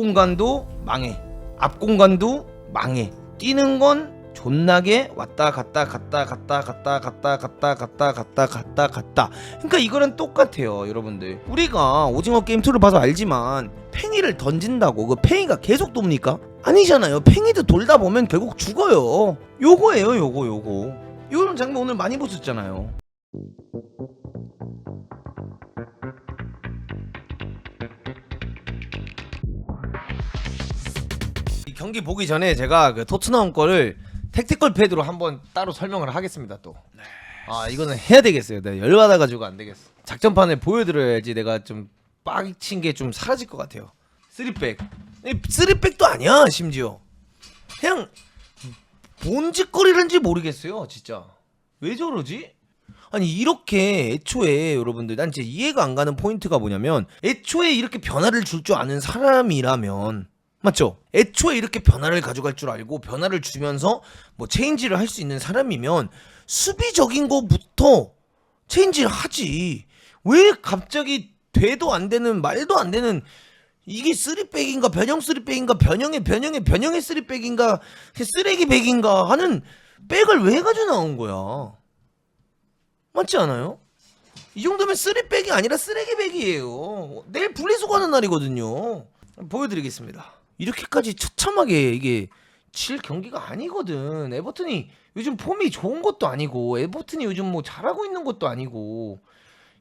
뒷공간도 망해. 앞공간도 망해. 뛰는 건 존나게 왔다 갔다 갔다 갔다 갔다 갔다 갔다 갔다 갔다 갔다 갔다. 그러니까 이거랑 똑같아요 여러분들. 우리가 오징어 게임 2를 봐서 알지만 팽이를 던진다고 그 팽이가 계속 돕니까? 아니잖아요. 팽이도 돌다 보면 결국 죽어요. 요거예요 요거 요거. 요런 장면 오늘 많이 보셨잖아요 경기 보기 전에 제가 그 토트넘 거를 택티컬 패드로 한번 따로 설명을 하겠습니다 또. 아 이거는 해야 되겠어요. 내가 열받아 가지고 안 되겠어. 작전판을 보여드려야지 내가 좀 빡친 게 좀 사라질 것 같아요. 쓰리백. 이 쓰리백도 아니야 심지어. 그냥 뭔 짓거리는지 모르겠어요 진짜. 왜 저러지? 아니 이렇게 애초에 여러분들 난 진짜 이해가 안 가는 포인트가 뭐냐면 애초에 이렇게 변화를 줄 줄 아는 사람이라면 맞죠? 애초에 이렇게 변화를 가져갈 줄 알고 변화를 주면서 뭐 체인지를 할 수 있는 사람이면 수비적인 거부터 체인지를 하지. 왜 갑자기 돼도 안 되는 말도 안 되는 이게 쓰리백인가 변형 쓰리백인가 변형의 변형의 변형의 쓰리백인가 쓰레기 백인가 하는 백을 왜 가져 나온 거야? 맞지 않아요? 이 정도면 쓰리백이 아니라 쓰레기백이에요. 내일 분리수거하는 날이거든요. 보여드리겠습니다. 이렇게까지 처참하게 이게 질 경기가 아니거든. 에버튼이 요즘 폼이 좋은 것도 아니고 에버튼이 요즘 뭐 잘하고 있는 것도 아니고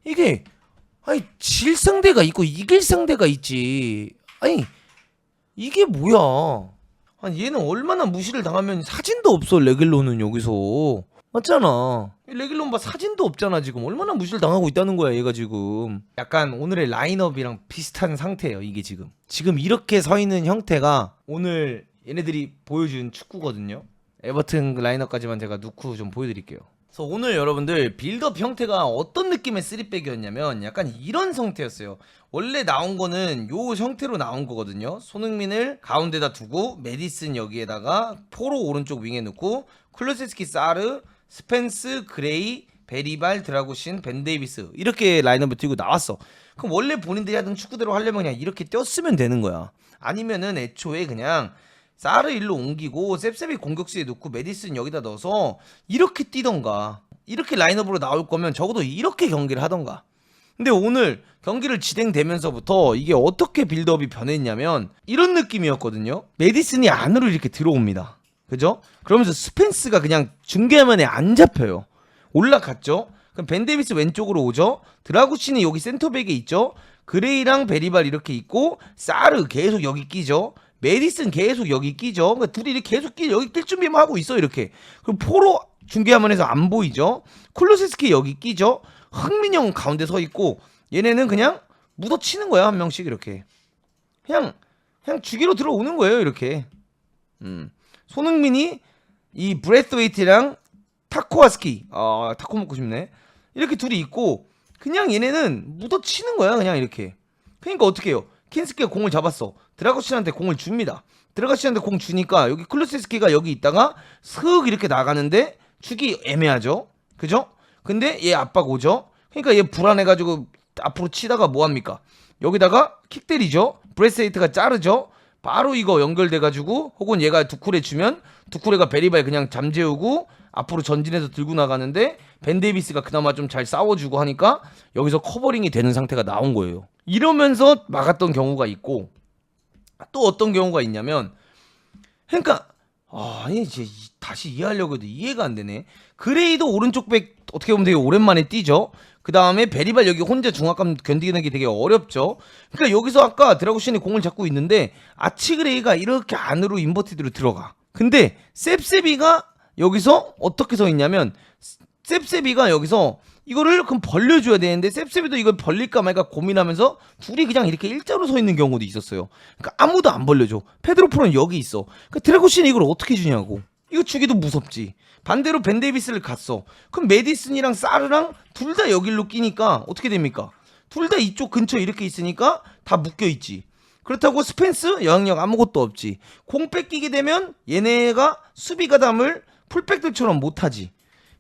이게 아니 질 상대가 있고 이길 상대가 있지. 아니 이게 뭐야? 아니 얘는 얼마나 무시를 당하면 사진도 없어 레길로는 여기서 맞잖아. 레길론 봐 사진도 없잖아 지금 얼마나 무시를 당하고 있다는 거야 얘가 지금. 약간 오늘의 라인업이랑 비슷한 상태예요 이게 지금. 지금 이렇게 서 있는 형태가 오늘 얘네들이 보여준 축구거든요. 에버튼 라인업까지만 제가 넣고 좀 보여드릴게요. 그래서 오늘 여러분들 빌드업 형태가 어떤 느낌의 쓰리백이었냐면 약간 이런 형태였어요. 원래 나온 거는 요 형태로 나온 거거든요. 손흥민을 가운데다 두고 메디슨 여기에다가 포로 오른쪽 윙에 넣고 클루세스키 사르 스펜스 그레이 베리발 드라구신 벤 데이비스 이렇게 라인업을 들고 나왔어. 그럼 원래 본인들이 하던 축구대로 하려면 그냥 이렇게 뛰었으면 되는 거야. 아니면은 애초에 그냥 사르 일로 옮기고 셉셉이 공격수에 놓고 메디슨 여기다 넣어서 이렇게 뛰던가 이렇게 라인업으로 나올 거면 적어도 이렇게 경기를 하던가 근데 오늘 경기를 진행되면서부터 이게 어떻게 빌드업이 변했냐면 이런 느낌이었거든요 메디슨이 안으로 이렇게 들어옵니다 그죠? 그러면서 스펜스가 그냥 중계화면에 안 잡혀요 올라갔죠 그럼 벤 데이비스 왼쪽으로 오죠 드라구치는 여기 센터백에 있죠 그레이랑 베리발 이렇게 있고 사르 계속 여기 끼죠 메디슨 계속 여기 끼죠. 그러니까 둘이 계속 끼 여기 낄 준비만 하고 있어 이렇게. 그리고 포로 중계화면에서 안 보이죠. 쿨루세스키 여기 끼죠. 흥민영 가운데 서 있고 얘네는 그냥 묻어치는 거야 한 명씩 이렇게. 그냥 그냥 주기로 들어오는 거예요 이렇게. 음. 손흥민이 이 브레스웨이트랑 타코와스키 아 타코 먹고 싶네. 이렇게 둘이 있고 그냥 얘네는 묻어치는 거야 그냥 이렇게. 그러니까 어떻게 해요? 킨스키가 공을 잡았어. 드라고시한테 공을 줍니다. 드라고시한테 공 주니까 여기 클루세스키가 여기 있다가 슥 이렇게 나가는데 주기 애매하죠. 그죠? 근데 얘 압박 오죠. 그러니까 얘 불안해가지고 앞으로 치다가 뭐 합니까? 여기다가 킥 때리죠. 브레스에이트가 자르죠. 바로 이거 연결돼가지고 혹은 얘가 두쿠레 주면 두쿠레가 베리바에 그냥 잠재우고 앞으로 전진해서 들고 나가는데 벤 데이비스가 그나마 좀 잘 싸워주고 하니까 여기서 커버링이 되는 상태가 나온 거예요. 이러면서 막았던 경우가 있고 또 어떤 경우가 있냐면 그러니까 아, 이제 이- 다시 이해하려고 해도 이해가 안 되네. 그레이도 오른쪽 백 어떻게 보면 되게 오랜만에 뛰죠. 그 다음에 베리발 여기 혼자 중압감 견디는 게 되게 어렵죠. 그러니까 여기서 아까 드라구신이 공을 잡고 있는데 아치 그레이가 이렇게 안으로 인버티드로 들어가. 근데 셉셉이가 여기서 어떻게 서 있냐면 셉셉이가 여기서 이거를 그럼 벌려줘야 되는데 셉셉이도 이걸 벌릴까 말까 고민하면서 둘이 그냥 이렇게 일자로 서 있는 경우도 있었어요. 그러니까 아무도 안 벌려줘. 페드로프는 여기 있어. 그러니까 드라고신이 이걸 어떻게 주냐고. 이거 주기도 무섭지. 반대로 벤 데이비스를 갔어. 그럼 메디슨이랑 사르랑 둘 다 여기로 끼니까 어떻게 됩니까? 둘 다 이쪽 근처에 이렇게 있으니까 다 묶여 있지. 그렇다고 스펜스 영향력 아무것도 없지. 공 뺏기게 되면 얘네가 수비 가담을 풀백들처럼 못하지.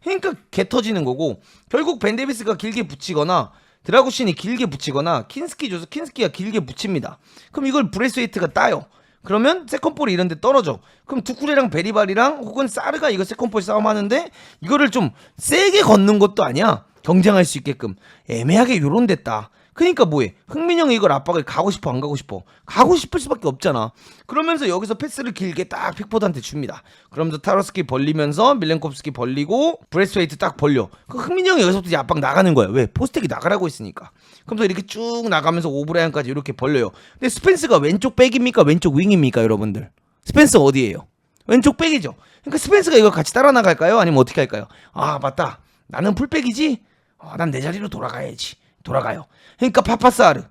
그러니까 개 터지는 거고 결국 벤 데이비스가 길게 붙이거나 드라구신이 길게 붙이거나 킨스키 줘서 킨스키가 길게 붙입니다. 그럼 이걸 브레스웨이트가 따요. 그러면 세컨볼이 이런 데 떨어져. 그럼 두쿠레랑 베리발이랑 혹은 사르가 이거 세컨볼 싸움하는데 이거를 좀 세게 걷는 것도 아니야. 경쟁할 수 있게끔 애매하게 요런 데다. 그러니까 뭐해? 흥민형이 이걸 압박을 가고 싶어 안 가고 싶어? 가고 싶을 수밖에 없잖아. 그러면서 여기서 패스를 길게 딱 픽포드한테 줍니다. 그러면서 타로스키 벌리면서 밀렌콥스키 벌리고 브레스웨이트 딱 벌려. 그 흥민형이 여기서부터 이제 압박 나가는 거야. 왜? 포스텍이 나가라고 했으니까. 그러면서 이렇게 쭉 나가면서 오브라이언까지 이렇게 벌려요. 근데 스펜스가 왼쪽 백입니까? 왼쪽 윙입니까, 여러분들? 스펜스 어디예요? 왼쪽 백이죠. 그러니까 스펜스가 이거 같이 따라 나갈까요? 아니면 어떻게 할까요? 아 맞다. 나는 풀백이지. 아, 난내 자리로 돌아가야지. 돌아가요. 그러니까 파파사르,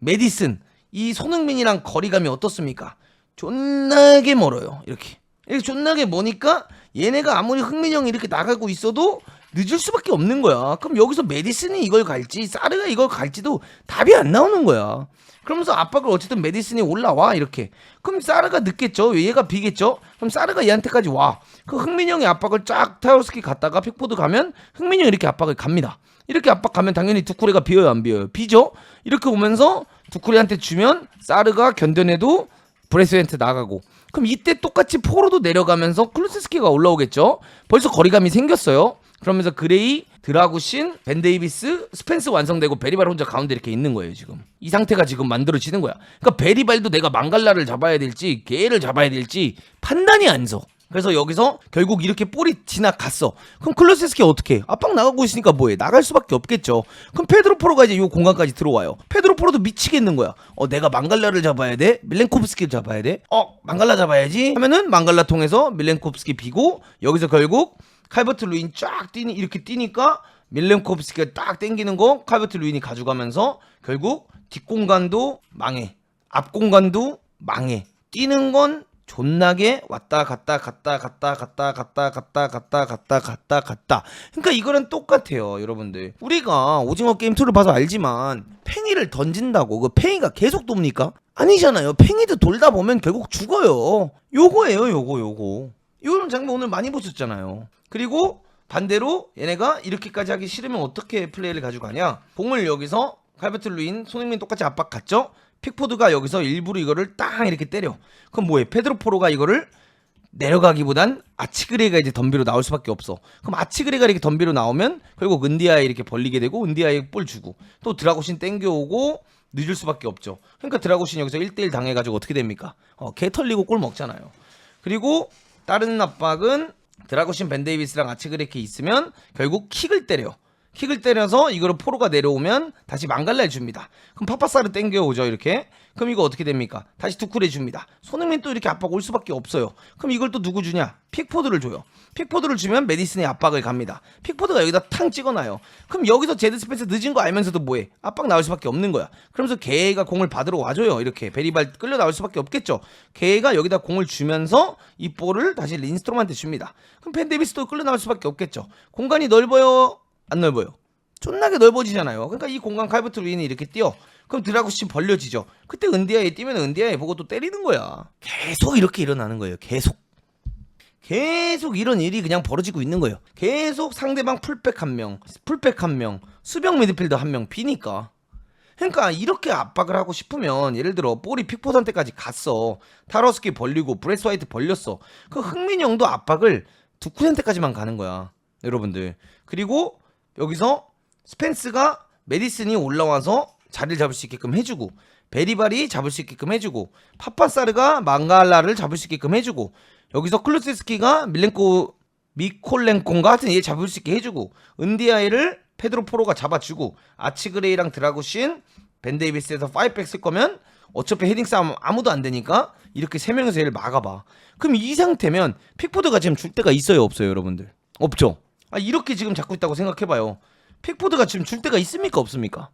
메디슨, 이 손흥민이랑 거리감이 어떻습니까? 존나게 멀어요. 이렇게. 이렇게 존나게 머니까 얘네가 아무리 흥민 형이 이렇게 나가고 있어도 늦을 수밖에 없는 거야. 그럼 여기서 메디슨이 이걸 갈지 사르가 이걸 갈지도 답이 안 나오는 거야. 그러면서 압박을 어쨌든 메디슨이 올라와 이렇게. 그럼 사르가 늦겠죠. 얘가 비겠죠. 그럼 사르가 얘한테까지 와. 그 흥민 형이 압박을 쫙 타요스키 갔다가 픽포드 가면 흥민 형이 이렇게 압박을 갑니다. 이렇게 압박 가면 당연히 두쿠레가 비어요 안 비어요? 비죠. 이렇게 오면서 두쿠레한테 주면 사르가 견뎌내도 브레스한테 나가고 그럼 이때 똑같이 포로도 내려가면서 클루스스키가 올라오겠죠. 벌써 거리감이 생겼어요. 그러면서 그레이, 드라구신, 벤 데이비스, 스펜스 완성되고 베리발 혼자 가운데 이렇게 있는 거예요 지금. 이 상태가 지금 만들어지는 거야. 그러니까 베리발도 내가 망갈라를 잡아야 될지 개를 잡아야 될지 판단이 안 서. 그래서 여기서 결국 이렇게 볼이 지나갔어. 그럼 클로세스키 어떻게? 해? 압박 나가고 있으니까 뭐해? 나갈 수밖에 없겠죠. 그럼 페드로 포로가 이제 요 공간까지 들어와요. 페드로 포로도 미치겠는 거야. 어, 내가 망갈라를 잡아야 돼? 밀렌코프스키를 잡아야 돼? 어, 망갈라 잡아야지? 하면은 망갈라 통해서 밀렌코프스키 비고 여기서 결국 칼버트 루인 쫙 뛰니 이렇게 뛰니까 밀렌코프스키가 딱 땡기는 거 칼버트 루인이 가져가면서 결국 뒷공간도 망해. 앞공간도 망해. 뛰는 건 존나게 왔다 갔다 갔다 갔다 갔다 갔다 갔다 갔다 갔다 갔다 갔다. 그러니까 이거랑 똑같아요 여러분들. 우리가 오징어 게임 2를 봐서 알지만 팽이를 던진다고 그 팽이가 계속 돕니까? 아니잖아요. 팽이도 돌다 보면 결국 죽어요. 요거예요 요거 요거. 이런 장면 오늘 많이 보셨잖아요. 그리고 반대로 얘네가 이렇게까지 하기 싫으면 어떻게 플레이를 가지고 가냐? 공을 여기서 칼베트 루인 손흥민 똑같이 압박 갔죠 픽포드가 여기서 일부러 이거를 딱 이렇게 때려. 그럼 뭐해? 페드로 포로가 이거를 내려가기보단 아치그레가 이제 덤비로 나올 수밖에 없어. 그럼 아치그레가 이렇게 덤비로 나오면 결국 은디아에 이렇게 벌리게 되고 은디아에 볼 주고 또 드라고신 땡겨오고 늦을 수밖에 없죠. 그러니까 드라고신 여기서 1대1 당해가지고 어떻게 됩니까? 어, 개 털리고 골 먹잖아요. 그리고 다른 압박은 드라고신 벤데이비스랑 아치그레키 있으면 결국 킥을 때려. 킥을 때려서 이거를 포로가 내려오면 다시 망갈라 해줍니다. 그럼 파파사를 땡겨오죠 이렇게. 그럼 이거 어떻게 됩니까? 다시 두쿠레 줍니다. 손흥민 또 이렇게 압박 올 수밖에 없어요. 그럼 이걸 또 누구 주냐? 픽포드를 줘요. 픽포드를 주면 메디슨의 압박을 갑니다. 픽포드가 여기다 탕 찍어놔요. 그럼 여기서 제드 스펜스 늦은 거 알면서도 뭐해? 압박 나올 수밖에 없는 거야. 그러면서 개가 공을 받으러 와줘요. 이렇게 베리발 끌려 나올 수밖에 없겠죠. 개가 여기다 공을 주면서 이 볼을 다시 린스트롬한테 줍니다. 그럼 펜 데비스도 끌려 나올 수밖에 없겠죠. 공간이 넓어요. 안 넓어요. 존나게 넓어지잖아요. 그러니까 이 공간 칼버트 루인이 이렇게 뛰어. 그럼 드라구시 벌려지죠. 그때 은디아에 뛰면 은디아에 보고 또 때리는 거야. 계속 이렇게 일어나는 거예요. 계속. 계속 이런 일이 그냥 벌어지고 있는 거예요. 계속 상대방 풀백 한 명, 풀백 한 명, 수병 미드필더 한 명 비니까. 그러니까 이렇게 압박을 하고 싶으면 예를 들어 볼이 픽포드한테까지 갔어. 타로스키 벌리고 브레스 화이트 벌렸어. 그 흥민이 형도 압박을 두쿠한테까지만 가는 거야. 여러분들. 그리고 여기서 스펜스가 메디슨이 올라와서 자리를 잡을 수 있게끔 해주고 베리발이 잡을 수 있게끔 해주고 파파사르가 망갈라를 잡을 수 있게끔 해주고 여기서 클루세스키가 밀렌코 미콜렌콘가 같은 얘 잡을 수 있게 해주고 은디아이를 페드로 포로가 잡아주고 아치그레이랑 드라구신 벤데이비스에서 파이백 쓸 거면 어차피 헤딩 싸움 아무도 안 되니까 이렇게 세 명이서 얘를 막아봐. 그럼 이 상태면 픽포드가 지금 줄 데가 있어요 없어요 여러분들? 없죠. 아 이렇게 지금 잡고 있다고 생각해봐요. 픽포드가 지금 줄 데가 있습니까 없습니까?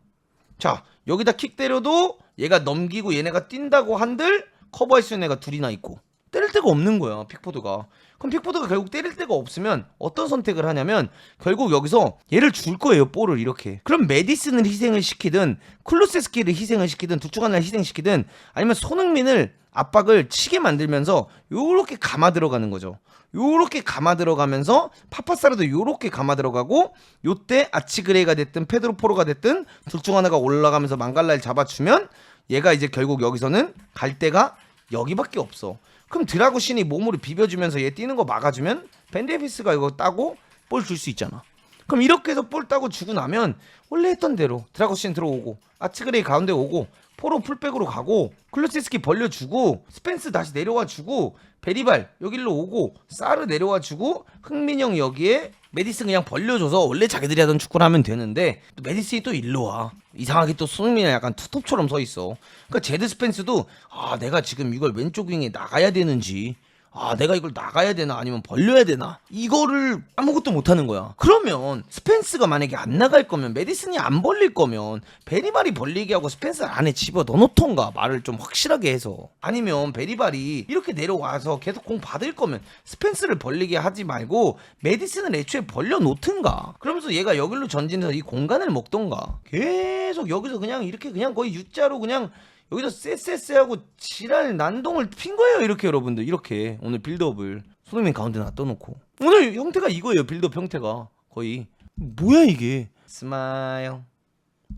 자 여기다 킥 때려도 얘가 넘기고 얘네가 뛴다고 한들 커버할 수 있는 애가 둘이나 있고 때릴 데가 없는 거야 픽포드가. 그럼 픽포드가 결국 때릴 데가 없으면 어떤 선택을 하냐면 결국 여기서 얘를 줄 거예요 볼을 이렇게. 그럼 메디슨을 희생을 시키든 클루세스키를 희생을 시키든 둘 중 하나를 희생시키든 아니면 손흥민을 압박을 치게 만들면서 요렇게 감아 들어가는 거죠. 요렇게 감아 들어가면서 파파사르도 요렇게 감아 들어가고 요때 아치그레이가 됐든 페드로 포로가 됐든 둘 중 하나가 올라가면서 망갈라를 잡아주면 얘가 이제 결국 여기서는 갈 데가 여기밖에 없어. 그럼 드라구신이 몸으로 비벼주면서 얘 뛰는 거 막아주면 벤데비스가 이거 따고 볼 줄 수 있잖아. 그럼 이렇게 해서 볼 따고 주고 나면 원래 했던 대로 드라구신 들어오고 아치그레이 가운데 오고 포로 풀백으로 가고 클루치스키 벌려주고 스펜스 다시 내려와 주고 베리발 여기로 오고 사르 내려와 주고 흥민영 여기에 메디슨 그냥 벌려줘서 원래 자기들이 하던 축구를 하면 되는데 또 메디슨이 또 일로 와. 이상하게 또 손흥민이 약간 투톱처럼 서 있어. 그러니까 제드 스펜스도 아 내가 지금 이걸 왼쪽 윙에 나가야 되는지 아 내가 이걸 나가야 되나? 아니면 벌려야 되나? 이거를 아무것도 못하는 거야. 그러면 스펜스가 만약에 안 나갈 거면 메디슨이 안 벌릴 거면 베리발이 벌리게 하고 스펜스 안에 집어 넣어놓던가 말을 좀 확실하게 해서. 아니면 베리발이 이렇게 내려와서 계속 공 받을 거면 스펜스를 벌리게 하지 말고 메디슨을 애초에 벌려놓든가. 그러면서 얘가 여기로 전진해서 이 공간을 먹던가. 계속 여기서 그냥 이렇게 그냥 거의 U자로 그냥 여기서 쎄쎄쎄하고 지랄 난동을 핀 거예요 이렇게 여러분들. 이렇게. 오늘 빌드업을 손흥민 가운데 놔둬 놓고. 오늘 형태가 이거예요 빌드업 형태가. 거의. 뭐야 이게? 스마일.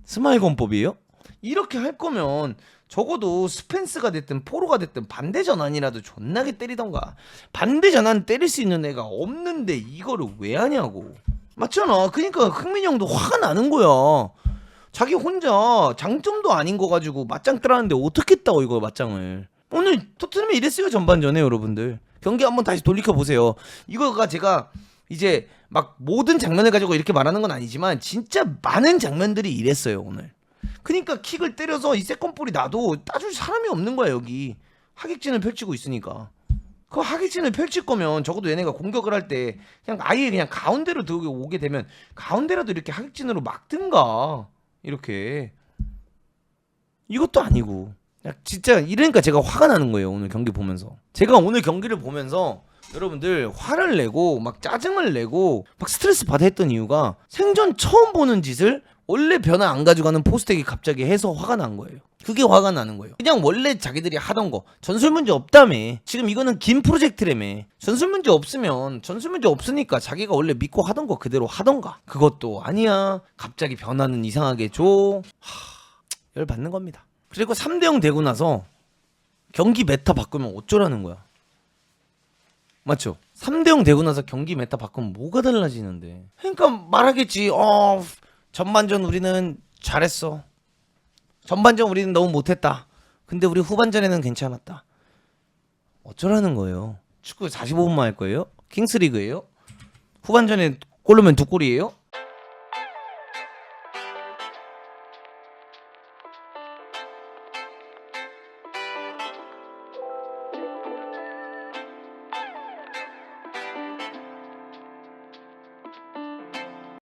스마일 권법이에요? 이렇게 할 거면 적어도 스펜스가 됐든 포로가 됐든 반대 전환이라도 존나게 때리던가. 반대 전환 때릴 수 있는 애가 없는데 이거를 왜 하냐고. 맞잖아. 그러니까 흥민이 형도 화가 나는 거야 자기 혼자 장점도 아닌 거 가지고 맞짱 뜨라는데 어떻게 따고 이거 맞짱을? 오늘 토트넘이 이랬어요 전반전에 여러분들. 경기 한번 다시 돌이켜 보세요. 이거가 제가 이제 막 모든 장면을 가지고 이렇게 말하는 건 아니지만 진짜 많은 장면들이 이랬어요 오늘. 그러니까 킥을 때려서 이 세컨볼이 나도 따줄 사람이 없는 거야 여기. 하객진을 펼치고 있으니까. 그 하객진을 펼칠 거면 적어도 얘네가 공격을 할 때 그냥 아예 그냥 가운데로 들고 오게 되면 가운데라도 이렇게 하객진으로 막든가 이렇게. 이것도 아니고. 야, 진짜 이러니까 제가 화가 나는 거예요 오늘 경기 보면서. 제가 오늘 경기를 보면서 여러분들 화를 내고 막 짜증을 내고 막 스트레스 받아 했던 이유가 생전 처음 보는 짓을 원래 변화 안 가져가는 포스텍이 갑자기 해서 화가 난 거예요. 그게 화가 나는 거예요. 그냥 원래 자기들이 하던 거. 전술 문제 없다며. 지금 이거는 긴 프로젝트라며. 전술 문제 없으면 전술 문제 없으니까 자기가 원래 믿고 하던 거 그대로 하던가. 그것도 아니야. 갑자기 변화는 이상하게 줘. 하, 열 받는 겁니다. 그리고 3대 0 되고 나서 경기 메타 바꾸면 어쩌라는 거야? 맞죠? 3대 0 되고 나서 경기 메타 바꾸면 뭐가 달라지는데? 그러니까 말하겠지. 어 전반전 우리는 잘했어 전반전 우리는 너무 못했다 근데 우리 후반전에는 괜찮았다 어쩌라는 거예요 축구 45분만 할 거예요? 킹스리그예요? 후반전에 골 넣으면 두 골이에요?